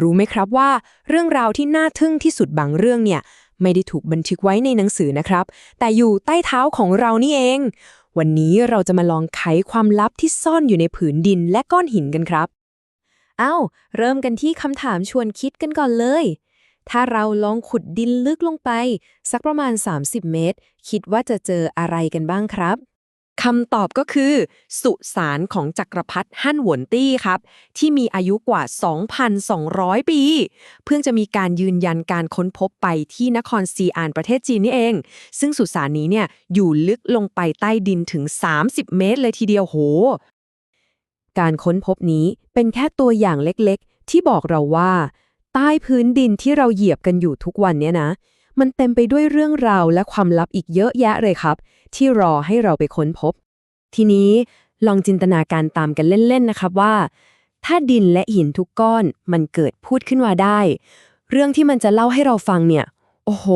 รู้ไหมครับว่า เรื่องราวที่น่าทึ่งที่สุดบางเรื่องเนี่ย ไม่ได้ถูกบันทึกไว้ในหนังสือนะครับ แต่อยู่ใต้เท้าของเรานี่เอง วันนี้เราจะมาลองไขความลับที่ซ่อนอยู่ในผืนดินและก้อนหินกันครับ เอ้า เริ่มกันที่คำถามชวนคิดกันก่อนเลย ถ้าเราลองขุดดินลึกลงไป สักประมาณ 30 เมตร คิดว่าจะเจออะไรกันบ้างครับ คำตอบก็คือ สุสานของจักรพรรดิฮั่นหวนตี้ครับ ที่มีอายุกว่า 2,200 ปี เพิ่งจะมีการยืนยันการค้นพบไปที่นครซีอานประเทศจีนนี่เอง ซึ่งสุสานนี้เนี่ยอยู่ลึกลงไปใต้ดินถึง 30 เมตรเลยทีเดียวโห การค้นพบนี้เป็นแค่ตัวอย่างเล็กๆ ที่บอกเราว่า ใต้พื้นดินที่เราเหยียบกันอยู่ทุกวันเนี่ยนะ มันเต็มไปด้วยเรื่องราวและความลับอีกเยอะแยะเลยครับ ที่รอให้เราไปค้นพบ ทีนี้ลองจินตนาการตามกันเล่นๆนะครับว่า ถ้าดินและหินทุกก้อนมันเกิดพูดขึ้นมาได้ เรื่องที่มันจะเล่าให้เราฟังเนี่ย โอ้โห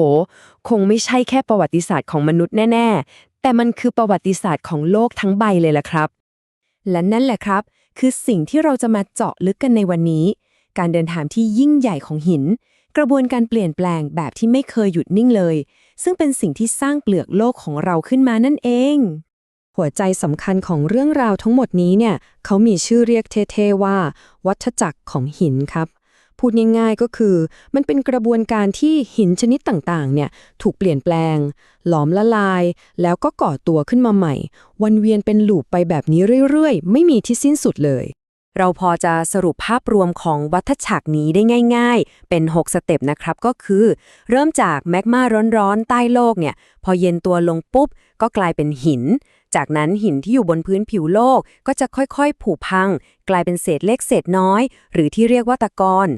คงไม่ใช่แค่ประวัติศาสตร์ของมนุษย์แน่ ๆ แต่มันคือประวัติศาสตร์ของโลกทั้งใบเลยล่ะครับ และนั่นแหละครับ คือสิ่งที่เราจะมาเจาะลึกกันในวันนี้ การเดินทางที่ยิ่งใหญ่ของหิน กระบวนการเปลี่ยนแปลงแบบที่ไม่เคยหยุดนิ่งเลย ซึ่งเป็นสิ่งที่สร้างเปลือกโลกของเราขึ้นมานั่นเอง หัวใจสำคัญของเรื่องราวทั้งหมดนี้เนี่ยเขามีชื่อเรียกเท่ๆว่า วัฏจักรของหินครับพูดง่ายๆก็คือ มันเป็นกระบวนการที่หินชนิดต่างๆ เนี่ยถูกเปลี่ยนแปลง หลอมละลาย แล้วก็ก่อตัวขึ้นมาใหม่ วนเวียนเป็นลูปไปแบบนี้เรื่อยๆ ไม่มีที่สิ้นสุดเลย เราพอจะสรุปภาพรวมของวัฏจักรนี้ได้ง่าย ๆ เป็น 6 สเต็ปนะครับ ก็คือ เริ่มจากแมกมาร้อนๆ ใต้โลกเนี่ย พอเย็นตัวลงปุ๊บ ก็กลายเป็นหิน จากนั้นหินที่อยู่บนพื้นผิวโลกก็จะค่อยๆ ผุพัง กลายเป็นเศษเล็กเศษน้อย หรือที่เรียกว่าตะกอน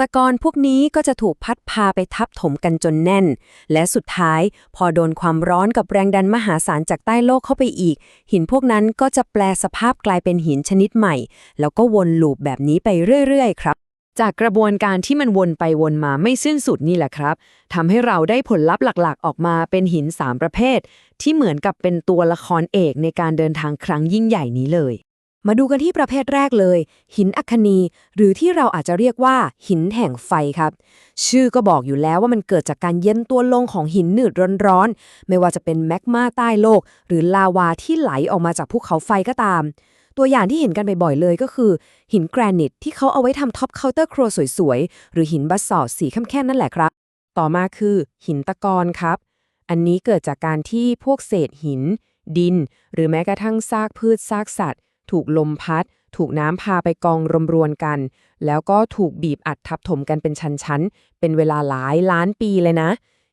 ตะกอนพวกนี้ก็จะถูกพัดพาไปทับถมกันจนแน่น และสุดท้ายพอโดนความร้อนกับแรงดันมหาศาลจากใต้โลกเข้าไปอีก หินพวกนั้นก็จะแปลสภาพกลายเป็นหินชนิดใหม่ แล้วก็วนลูปแบบนี้ไปเรื่อยๆ ครับ จากกระบวนการที่มันวนไปวนมาไม่สิ้นสุดนี่แหละครับทำให้เราได้ผลลัพธ์หลักๆ ออกมาเป็นหิน 3 ประเภท ที่เหมือนกับเป็นตัวละครเอกในการเดินทางครั้งยิ่งใหญ่นี้เลย มาดูกันที่ประเภทแรกเลย หินอัคนี หรือที่เราอาจจะเรียกว่า หินแห่งไฟครับ ชื่อก็บอกอยู่แล้วว่ามันเกิดจากการเย็นตัวลงของหินหนืดร้อนๆ ไม่ว่าจะเป็นแมกมาใต้โลก หรือลาวาที่ไหลออกมาจากภูเขาไฟก็ตาม ตัวอย่างที่เห็นกันบ่อยๆเลยก็คือ หินแกรนิตที่เขาเอาไว้ทำท็อปเคาน์เตอร์ครัวสวยๆ หรือหินบัสซอลต์สีแค่ๆนั่นแหละครับ ต่อมาคือหินตะกอนครับ อันนี้เกิดจากการที่พวกเศษหิน ดิน หรือแม้กระทั่งซากพืชซากสัตว์ ถูกลมพัด ถูกน้ำพาไปกองรวมรวนกัน แล้วก็ถูกบีบอัดทับถมกันเป็นชั้นๆ เป็นเวลาหลายล้านปีเลยนะ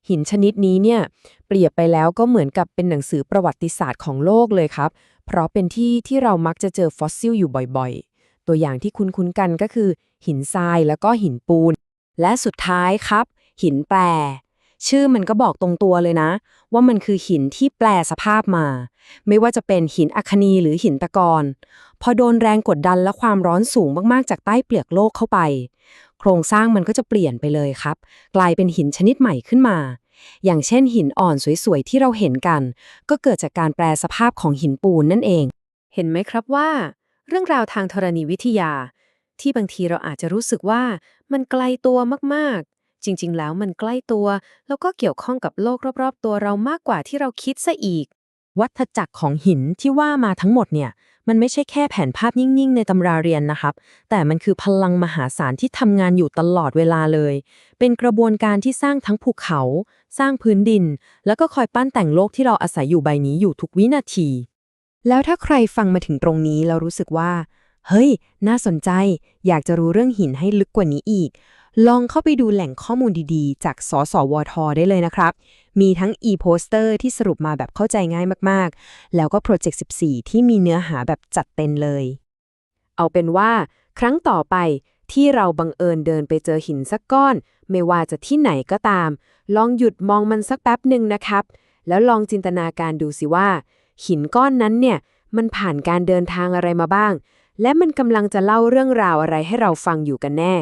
หินชนิดนี้เนี่ย เปรียบไปแล้วก็เหมือนกับเป็นหนังสือประวัติศาสตร์ของโลกเลยครับ เพราะเป็นที่ที่เรามักจะเจอฟอสซิลอยู่บ่อยๆ ตัวอย่างที่คุ้นๆกันก็คือ หินทรายแล้วก็หินปูน และสุดท้ายครับ หินแปร ชื่อมันก็บอกตรงตัวเลยนะ ว่ามันคือหินที่แปลสภาพมา ไม่ว่าจะเป็นหินอัคนีหรือหินตะกอนพอโดนแรงกดดันและความร้อนสูงมากๆ จากใต้เปลือกโลกเข้าไป โครงสร้างมันก็จะเปลี่ยนไปเลยครับ กลายเป็นหินชนิดใหม่ขึ้นมา อย่างเช่นหินอ่อนสวยๆที่เราเห็นกัน ก็เกิดจากการแปลสภาพของหินปูนนั่นเอง เห็นไหมครับว่า เรื่องราวทางธรณีวิทยา ที่บางทีเราอาจจะรู้สึกว่ามันไกลตัวมากๆ จริง ๆ แล้วมันใกล้ตัว แล้วก็เกี่ยวข้องกับโลกรอบๆ ตัวเรามากกว่าที่เราคิดซะอีก วัฏจักรของหินที่ว่ามาทั้งหมดเนี่ย มันไม่ใช่แค่แผนภาพนิ่ง ๆ ในตำราเรียนนะครับ แต่มันคือพลังมหาศาลที่ทำงานอยู่ตลอดเวลาเลย เป็นกระบวนการที่สร้างทั้งภูเขา สร้างพื้นดิน แล้วก็คอยปั้นแต่งโลกที่เราอาศัยอยู่ใบนี้อยู่ทุกวินาที แล้วถ้าใครฟังมาถึงตรงนี้แล้วรู้สึกว่า เฮ้ย น่าสนใจ อยากจะรู้เรื่องหินให้ลึกกว่านี้อีก ลองเข้าไปดูแหล่งข้อมูลดีๆ จากสสวท ได้เลยนะครับ มีทั้ง e-poster ที่สรุปมาแบบเข้าใจง่ายมากๆ แล้วก็โปรเจกต์14 ที่มีเนื้อหาแบบจัดเต็มเลย เอาเป็นว่า ครั้งต่อไปที่เราบังเอิญเดินไปเจอหินสักก้อน ไม่ว่าจะที่ไหนก็ตาม ลองหยุดมองมันสักแป๊บหนึ่งนะครับ แล้วลองจินตนาการดูสิว่า หินก้อนนั้นเนี่ยมันผ่านการเดินทางอะไรมาบ้าง และมันกำลังจะเล่าเรื่องราวอะไรให้เราฟังอยู่กันแน่